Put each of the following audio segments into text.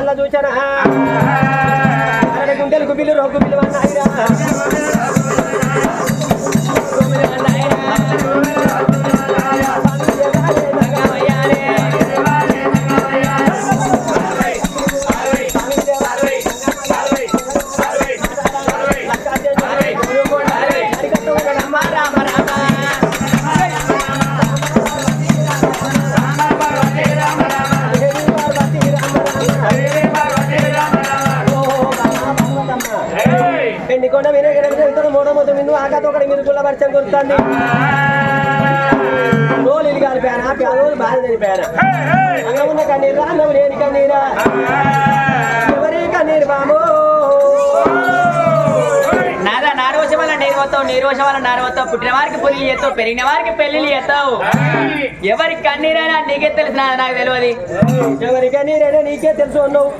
కళ్ళ చూచన అరటి గుంటెలు గుబిలు రోగు బిల్లు అన్నాయిరా. ఎండికొండ వినగర మూడో మొత్తం మిన్ను ఆకాత ఒకటి మీరు గుల్లపరచం కొడుతుంది రోజులు కాదు పేన రోజులు బాధ తెలిపాను అంగమున్న కన్నీరా అన్నం లేని కన్నీరా. ఎవరి కన్నీరు బాబు? నాదా నారోజు వల్ల నీరు వస్తావు నీరు వల్ల నారు వస్తావు. పుట్టిన వారికి పుల్లి చేస్తావు పెరిగిన వారికి పెళ్ళి చేస్తావు. ఎవరి కన్నీరైనా నీకే తెలుసు నాకు తెలియదు. ఎవరి కన్నీరైనా నీకే తెలుసు అన్నావు.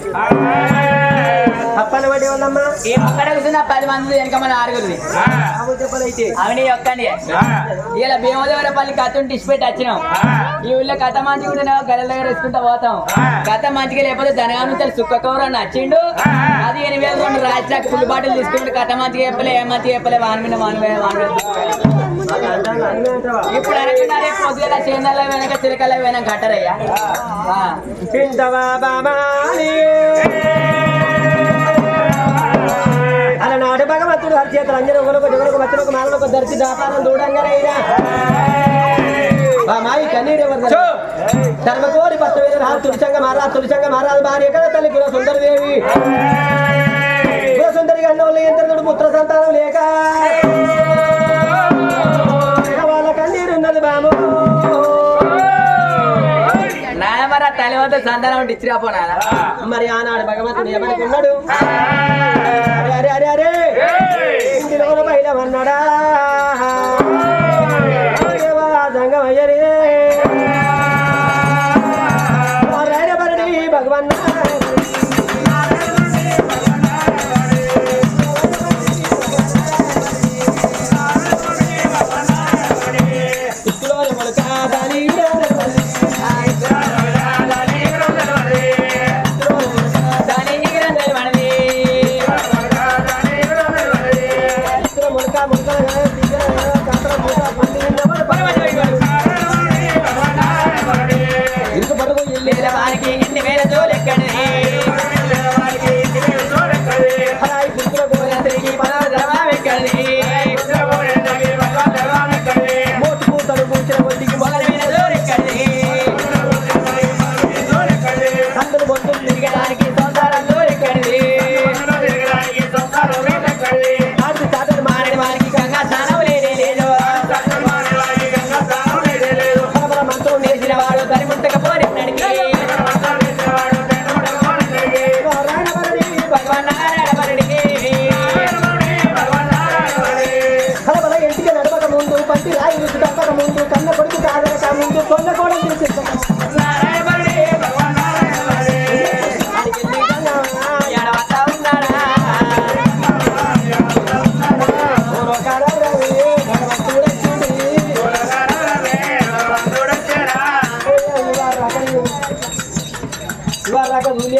తప్పని బట్టి వాళ్ళమ్మా. ఏ ఒక్కడ కూర్చున్నా పది మంది వెనక మన ఆరుగురిది చెప్పలైతే అవని ఒక్కండి ఇలా భీమదేవరపల్లి కథ డిస్పెట్ వచ్చినాం. ఈ ఊళ్ళో కథ మంచి కూడా గల దగ్గర వేసుకుంటా పోతాం. కథ మంచిగా లేకపోతే ధనగాను సుక్కకూర నచ్చిండు అది ఎనిమిది వేల రెండు రాజాక్ ఫుల్ బాటిల్ తీసుకుంటే కథ మంచిగా చెప్పలే ఏ మంచిగా చెప్పలే వాని మీద వాని మీద వాని మీద. ఇప్పుడు అనుకున్నారే పొద్దుగల చేందల వెనక చిలకల వెనక కట్టరయ్యా. అలా నాటి భగవంతుడు హరిచేతులు అంజన ఒకరికి జగనకు వచ్చిన మాలకు ధరిచి దాపాలను దూడంగానైనా మాయి కన్నీరు ఎవరు ధర్మకోరి పట్ట మీద రా తులసంగ మారా తులసంగ మారాదు భార్య కదా తల్లి గుణ సుందరదేవి? గుణ సుందరి వాళ్ళు ఎంత పుత్ర సంతానం లేక. వాళ్ళ కన్నీరు ఉన్నది బాము. తల్లి వద్ద సంతానం ఉంటే ఇచ్చిరా పో నాన్న మరి ఆనాడు భగవంతుడు అరే అరే আমার নড়া tidak boleh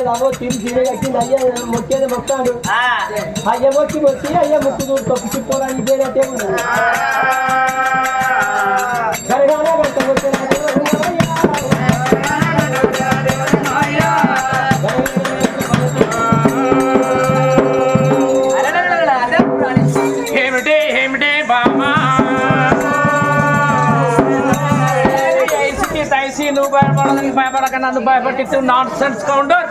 చూడలేదావో తిని తిని కట్టింది అయ్యా మొక్కేది మొక్కాడు అయ్య మొక్కి మొక్కి అయ్య ముక్కు చూడు తప్పు చుట్టుకోవడానికి ఇదేనట్టే ఉన్నది గరగానే గంట కొట్టే నన్ను భయపట్టిస్తూ నాన్ సెన్స్ కౌంటర్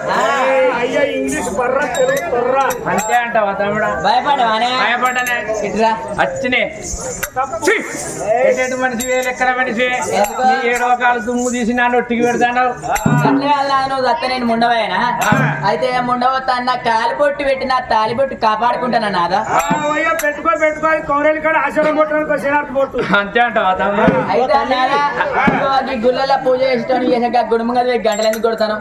అయ్యా ఇంగ్లీష్ బర్రా తెలుగు బర్రా. అంతే అంటావా తమ్ముడా? భయపడవానే? భయపడనే. ఇట్రా. వచ్చినే ఎటువంటి మనిషి ఎక్కడ మనిషి? ఏడవ కాలు దుమ్ము తీసి నా నొట్టికి పెడతాను నువ్వు దత్త నేను ముండవైనా అయితే ముండవత్త అన్న కాలిబొట్టు పెట్టి నా తాలిబొట్టు కాపాడుకుంటాను నాదా? పెట్టుకో పెట్టుకో కౌరేలి కాడ ఆశ్రమం కొట్టడానికి అంతే అయితే అన్నారా గుళ్ళలో పూజ చేసేటోని చేసాక గుడుముగా గంటలు ఎందుకు కొడతాను?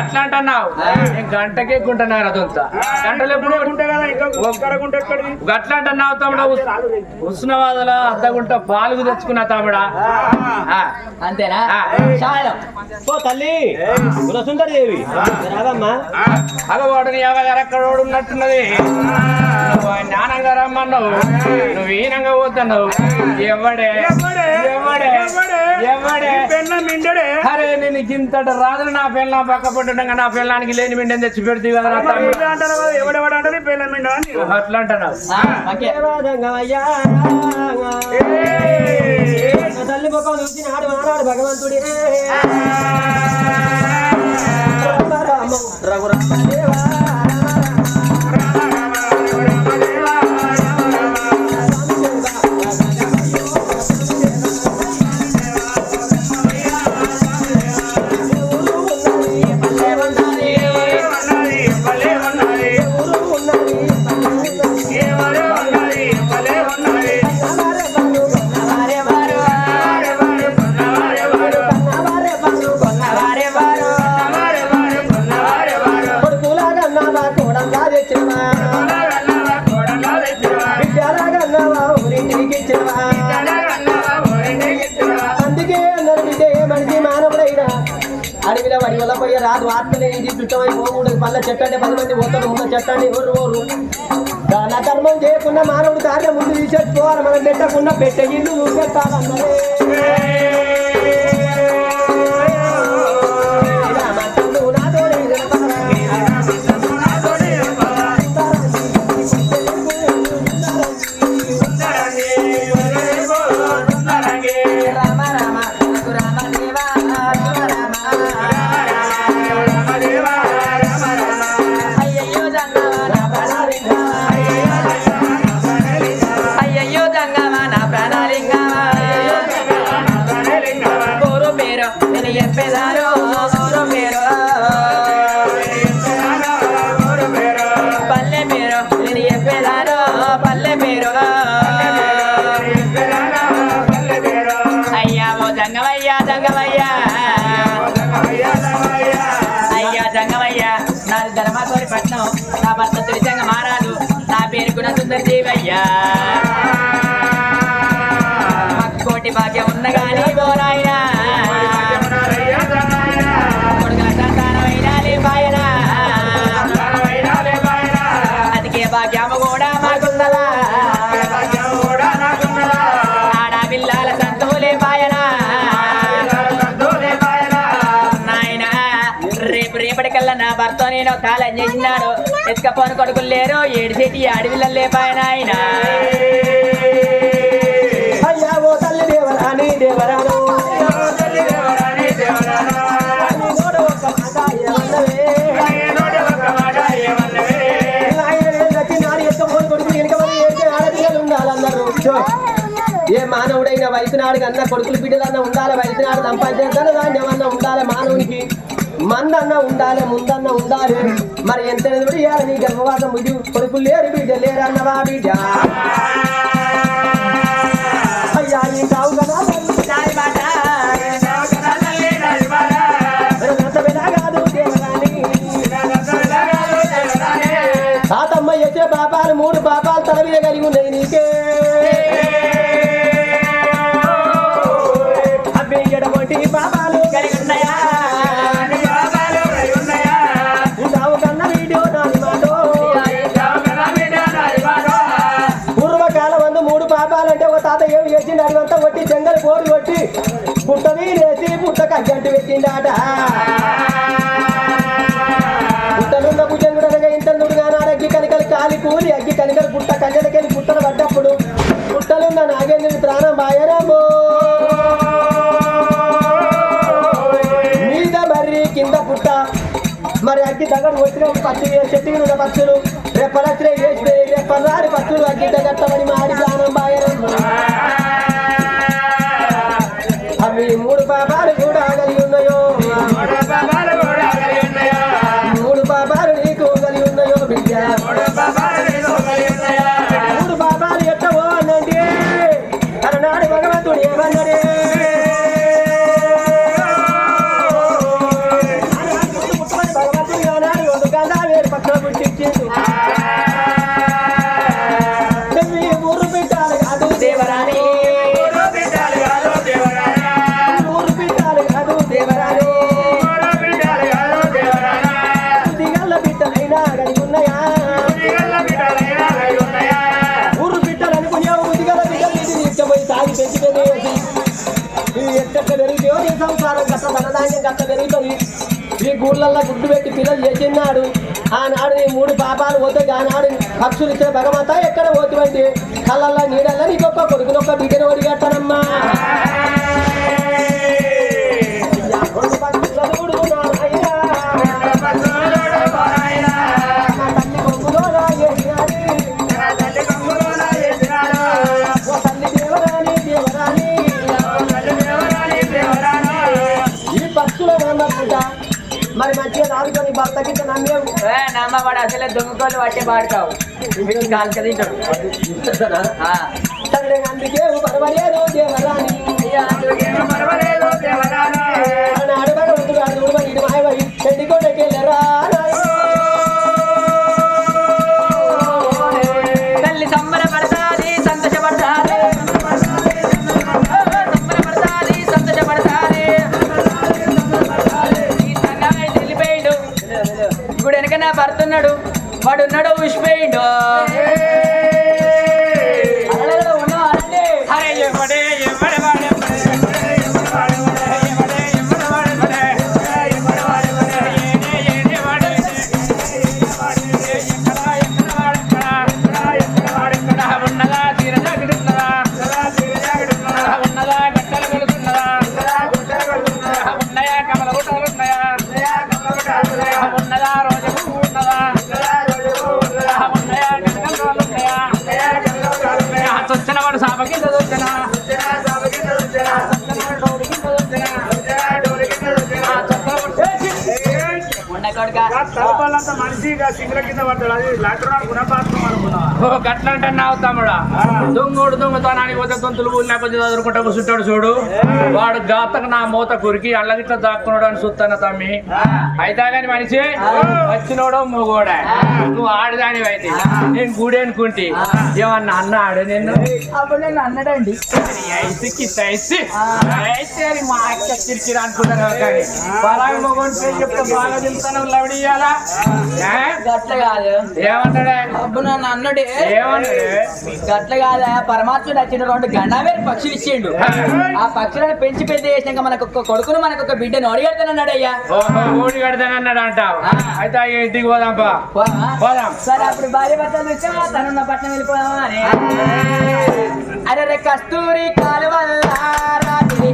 అట్లా అంటున్నావు. నేను గంటకి ఎక్కుంటున్నారు అదంతా గంటలు ఎప్పుడు గట్లా అంటున్నావు తమ్ముడా ఉష్ణవాదల పాలు తెచ్చుకున్నా తమ్ముడా ఆ, అంతేనా? ఆ. చాలు ఓ తల్లి. గుణసుందరి దేవి రాదమ్మా. అగవాడుని ఎవగారు అక్కడ ఉన్నట్టున్నది జ్ఞానంగా రమ్మన్నావు. నువ్వు ఈనంగా పోతున్నావు. ఎవడే? ఎవడే? అరే నేను ఇంతటి రాజులు నా పిల్ల పక్క పట్టుండగా నా పిల్లానికి లేని మిండని తెచ్చి పెడుతుంది కదా నా అట్లా అంటున్నావు. నా తల్లి ముఖం చూసి నాడు మానాడు భగవంతుడి. రఘురామ అడవిలో వడి వల్ల పోయి రాదు ఆత్మని ఇది చుట్టమై పోకూడదు పళ్ళ చెట్టు అంటే పది మంది పోతాడు ఉన్న చెట్టని ఎవరు ఊరు దాన ధర్మం చేయకుండా మానవుడు కార్యం ముందు తీసేసుకోవాలి మనం పెట్టకుండా పెట్టే ఇల్లు పెట్టాలన్నదే నేను కాలం చేసినాను ఇసుక పోను కొడుకులు లేరు. ఏడిసేటి అడవిలో లేపాయన ఆయన. అయ్యా ఓ తల్లి ఏ మానవుడైన వైద్యనాడికి అన్న కొడుకులు బిడ్డలన్నా ఉండాలి. వైద్యనాడు సంపాదించాలి. దాన్ని ఏమన్నా మందన్న ఉండాలి ముందన్న ఉండాలి. మరి ఎంత నిలబడియాలి నీ గర్భవాసం ఇది. కొడుకులు లేరు బిడ్డ లేరన్నవా బిడ్డ అయ్యా నీ కావుగా మరి అగ్గి దగ్గర వచ్చిన పచ్చి చెట్టు మీద పచ్చులు రేపలచ్చే వేస్తే రేపలారి పచ్చులు అగ్గి దగ్గర మా ఆడి బాగా కథ జరుగుతుంది ఈ గూళ్ళల్లో గుడ్డు పెట్టి పిల్లలు చేసినాడు ఆనాడు ఈ మూడు పాపాలు పోతే ఆనాడు పక్షులు ఇచ్చిన భగవంత ఎక్కడ పోతుంటే కళ్ళల్లో నీడల్లో నీకొక్క కొడుకునొక్క బిగిన ఒడిగట్టనమ్మా మరి మంచిగా నాలుగు భర్త కింద నమ్మేవు. నమ్మవాడు అసలే దొంగకోళ్ళు పట్టి పాడతావు కాలుక తింటాడు. అందుకే పర్వాలేదు గట్ల అంటే నావు తమ్ముడా. దొంగోడు దొంగతనానికి పోతే తొంతులు ఊళ్ళో కొంచెం చదువుకుంటా కూర్చుంటాడు చూడు. వాడు గాతకు నా మూత కురికి అల్లగిట్ల దాక్కున్నాడు అని చూస్తాను తమ్మి. అయితే కానీ మనిషి వచ్చినోడు మొగోడా. నువ్వు ఆడదాని అయితే నేను గుడి అనుకుంటే. ఏమన్నా అన్న ఆడ నిన్ను? అప్పుడు నేను అన్నాడండి. మా అక్క చిరికిరా అనుకున్నాను కానీ. పరాయి మొగోని పేరు చెప్తే బాగా చెప్తాను లవడి ఇయ్యాలా? ఏ? గట్ల కాదు. ఏమంటాడే? అప్పుడు నన్ను అన్నాడే. ఏమన్నాడే గట్ల కాదా పరమాత్ముడు వచ్చిన రెండు గండావేరు పక్షులు ఇచ్చిండు. ఆ పక్షులను పెంచి పెద్ద చేసినాక మనకు ఒక కొడుకును మనకు ఒక బిడ్డను అడిగడతానన్నాడు అయ్యా ఓహో ఓడి కడతానన్నాడు అంటావు అయితే ఇంటికి పోదాంపా. సరే అప్పుడు భార్య భర్తలు వచ్చా తనున్న పట్నం వెళ్ళిపోదామా అని అరే కస్తూరి కాలువల్ల రాత్రి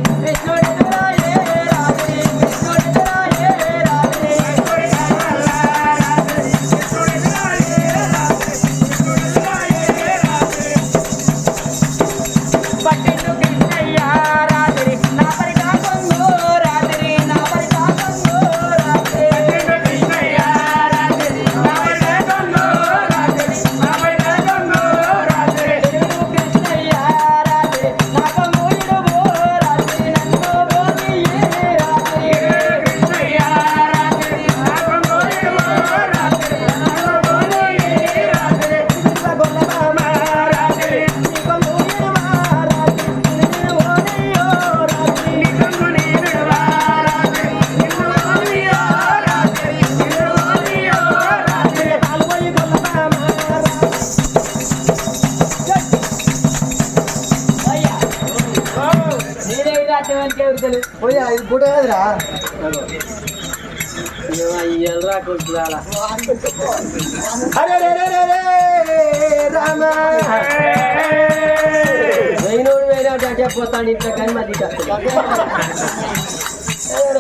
చెప్పొస్తాను ఇంట్లో కానీ మళ్ళీ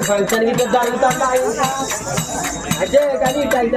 ఫంక్షన్ గిట్ట జరుగుతుందా? అదే కానీ ఇట్లా అయితే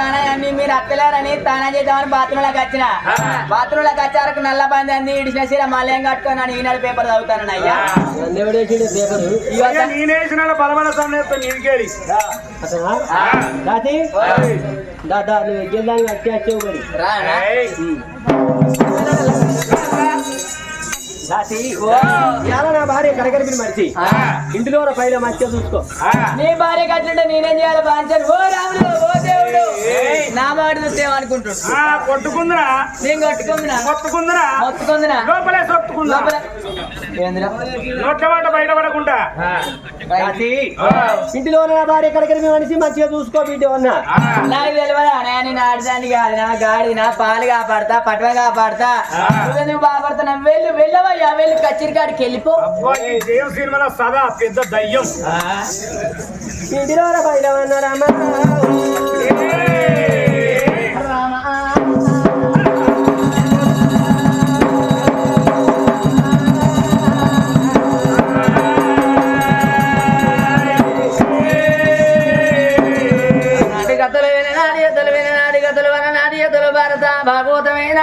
తానా మీరు అత్తలేరని తానా చేద్దామని బాత్రూమ్లోకి వచ్చిన. బాత్రూమ్లోకి వచ్చారకు నల్ల బంది అంది ఇడిచిన సీర మళ్ళీ ఏం కట్టుకొని ఈనాడు పేపర్ చదువుతాను అయ్యా. పేపరు? బలబల సమయం దాదా నువ్వు ఎగ్జామ్ వచ్చి వచ్చావు మరి. ఇవాళ నా భార్య కడగడిపిన మనిషి. ఇంటిలో ఉన్న పైన మంచిగా చూసుకో. నీ భార్య కట్టుంటే నేనేం చేయాలి బాంచాను ఓ రాముడు ఓ దేవుడు. నా మాట చూస్తే ఏమనుకుంటుండు ఆ, కొట్టుకుందిరా. నేను కట్టుకుందినా? కొట్టుకుందిరా. మొత్తుకుందినా? లోపలే ఏందిరా నోట్ల మాట బయట పడకుండా. దాతి ఇంటిలో నా భార్య కడగడిపిన మనిషి మంచిగా చూసుకో బిడ్డ ఉన్నా నాకు తెలియదా నేను ఆడదాన్ని కాదు నా గాడి నా పాలు కాపాడతా పటవ కాపాడతా. నువ్వు బాపడతా వెళ్ళు వెళ్ళవయ్యా వెళ్ళు కచ్చిరి కాడికి వెళ్ళిపో. అబ్బా, ఈ దేవ సినిమాలో సదా పెద్ద దయ్యం. ఇంటిలో పైన ఉన్నారమ్మా కథలు విని నాడి ఎద్దలు కథలు వన నాడి ఎద్దలు భారత భాగవతమైన?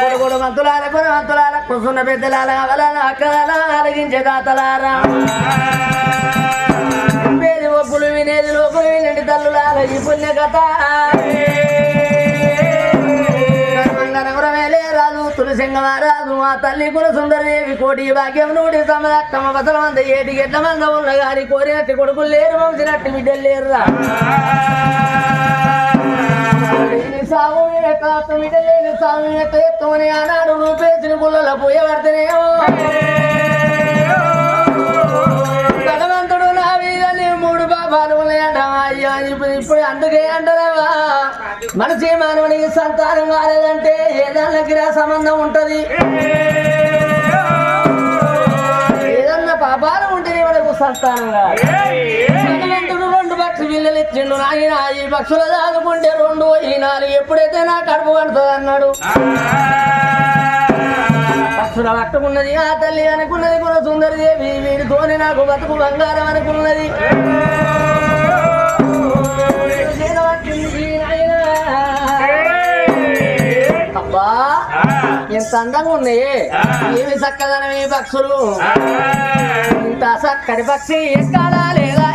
కొడుకుడు మంతులాల కొడు మంతులాల కుసున్న పెద్దలాల అవలాల అక్కలాల అలిగించే దాతలారా. పేరు ఒప్పులు వినేది లోపులు వినండి తల్లులాల ఈ పుణ్య కథ తులసింగ మారా రాదు ఆ తల్లి కుల సుందరదేవి కోటి భాగ్యం నూడి సమదత్తమ బతల మంద ఏటి గెడ్ల మంద ఉన్న గారి కోరినట్టు కొడుకులు లేరు వంశినట్టు బిడ్డలు లేరురా. సాగు ఎట్ట బిడ్డలేని సాగు ఎట్ట ఎత్తమని ఆనాడు రూపేసిన పుల్లలో పోయబడితేనేమో నా వీధని మూడు బాబాలు ఇప్పుడు ఇప్పుడు అందుకే అంటారేవా మనిషి మానవునికి సంతానం కాలేదంటే ఏదన్నా రా సంబంధం ఉంటది? ఏదన్నా పాపాలు ఉంటేనే మనకు సంతానం కాదు. రెండు పక్షి పిల్లలు ఇచ్చిండు నాయన ఈ పక్షులు దాదుకుంటే రెండు ఈ నాలుగు ఎప్పుడైతే నా కడుపు పడుతుంది అన్నాడు. పక్షుల పట్టుకున్నది ఆ తల్లి అనుకున్నది కూడా సుందరి దేవి నాకు బతుకు బంగారం అనుకున్నది. అబ్బా ఎంత అందంగా ఉన్నాయి. ఏమి చక్కదనం ఈ పక్షులు? ఇంత చక్కని పక్షి ఎక్కడా లేదా?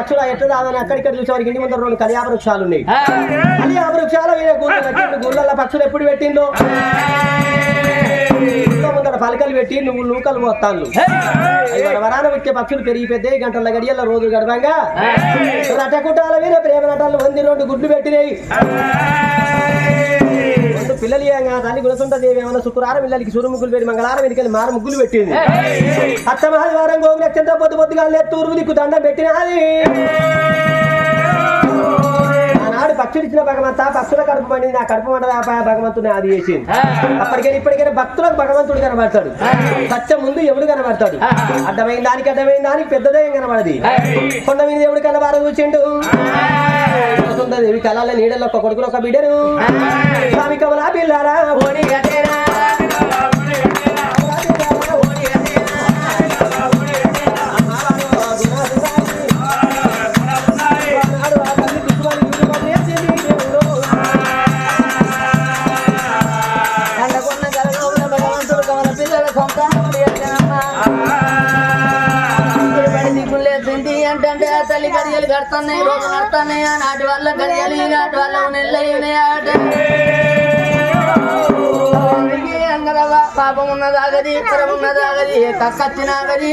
పక్షులు ఎట్లా దాదని అక్కడిక్కడ చూసేవారికి ఇంటి ముందర రెండు కలియాప వృక్షాలు ఉన్నాయి. కలియాప వృక్షాలు వేరే గుళ్ళు గుళ్ళల్లో పక్షులు ఎప్పుడు పెట్టిండు? గుళ్ళ ముందర పలకలు పెట్టి నువ్వు నూకలు పోతాను వరాన వచ్చే పక్షులు పెరిగి పెద్ద గంటల గడియల్లో రోజు గడపంగా రటకుటాల మీద ప్రేమ నటాలు వంది రెండు గుడ్లు పెట్టినాయి. పిల్లలు ఏమన్నా తల్లి గుణసుంట దేవి ఏమన్నా శుక్రవారం పిల్లలకి సూర్య ముగ్గులు పెట్టి మంగళవారం వెనుకలు మార ముగ్గులు పెట్టింది. అత్త మహాద్వారం గోగు నక్షత్రం పొద్దు పొద్దుగా తూర్పు దిక్కు దండం పెట్టినది. ఆనాడు పక్షులు ఇచ్చిన భగవంత పక్షుల కడుపు పండింది ఆ కడుపు మంట భగవంతుని అది చేసింది. అప్పటికే ఇప్పటికైనా భక్తులకు భగవంతుడు కనబడతాడు. సత్యం ముందు ఎవడు కనబడతాడు? అడ్డమైన దానికి అడ్డమైన దానికి పెద్దదేం కనబడది. కొండ మీద ఎవడు కనబార చూసిండు దేవి కళాల నీడలో ఒక కొడుకులు ఒక బిడ్డను స్వామి కమలా పిల్లారా ఓడి గట్టేరా. గడియలు కడుతున్నాయి రోజు నాటి వల్ల గడియలు నాటి వల్ల నెల్లయ్యున్నాయి ఆట. పాపం ఉన్నదాగది ఇతరం ఉన్నదాగది కక్కచ్చినాగది